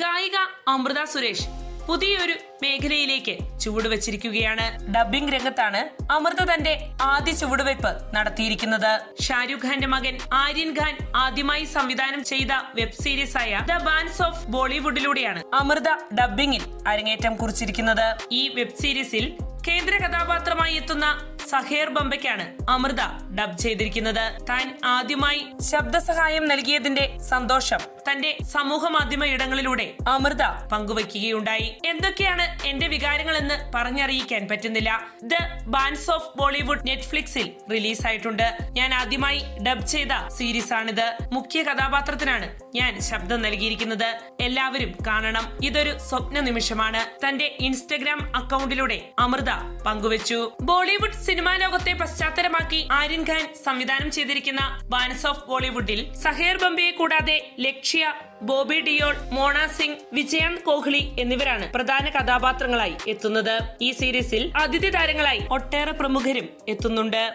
ഗായിക അമൃത സുരേഷ് പുതിയൊരു മേഖലയിലേക്ക് ചുവടുവെച്ചിരിക്കുകയാണ്. ഡബ്ബിംഗ് രംഗത്താണ് അമൃത തന്റെ ആദ്യ ചുവടുവെപ്പ് നടത്തിയിരിക്കുന്നത്. ഷാരൂഖ് ഖാന്റെ മകൻ ആര്യൻ ഖാൻ ആദ്യമായി സംവിധാനം ചെയ്ത വെബ് സീരീസ് ആയ ദ ബാൻസ് ഓഫ് ബോളിവുഡിലൂടെയാണ് അമൃത ഡബ്ബിംഗിൽ അരങ്ങേറ്റം കുറിച്ചിരിക്കുന്നത്. ഈ വെബ് സീരീസിൽ കേന്ദ്ര കഥാപാത്രമായി എത്തുന്ന സഹേർ ബംബയ്ക്കാണ് അമൃത ഡബ് ചെയ്തിരിക്കുന്നത്. താൻ ആദ്യമായി ശബ്ദസഹായം നൽകിയതിന്റെ സന്തോഷം തന്റെ സമൂഹ മാധ്യമ ഇടങ്ങളിലൂടെ അമൃത പങ്കുവയ്ക്കുകയുണ്ടായി. എന്തൊക്കെയാണ് എന്റെ വികാരങ്ങളെന്ന് പറഞ്ഞറിയിക്കാൻ പറ്റുന്നില്ല. ദ ബാൻസ് ഓഫ് ബോളിവുഡ് നെറ്റ്ഫ്ലിക്സിൽ റിലീസായിട്ടുണ്ട്. ഞാൻ ആദ്യമായി ഡബ് ചെയ്ത സീരീസ് ആണിത് മുഖ്യ കഥാപാത്രത്തിനാണ് ഞാൻ ശബ്ദം നൽകിയിരിക്കുന്നത്. എല്ലാവരും കാണണം. ഇതൊരു സ്വപ്ന നിമിഷമാണ്. തന്റെ ഇൻസ്റ്റഗ്രാം അക്കൗണ്ടിലൂടെ അമൃത പങ്കുവച്ചു. ബോളിവുഡ് സിനിമാ ലോകത്തെ പശ്ചാത്തലമാക്കി ആര്യൻ ഖാൻ സംവിധാനം ചെയ്തിരിക്കുന്ന ബാൻസ് ഓഫ് ബോളിവുഡിൽ സഹേർ ബംബയെ കൂടാതെ ലക്ഷ്യ ബോബി ഡിയോൾ മോണ സിംഗ് വിജയന്ത് കോഹ്ലി എന്നിവരാണ് പ്രധാന കഥാപാത്രങ്ങളായി എത്തുന്നത്. ഈ സീരീസിൽ അതിഥി താരങ്ങളായി ഒട്ടേറെ പ്രമുഖരും എത്തുന്നുണ്ട്.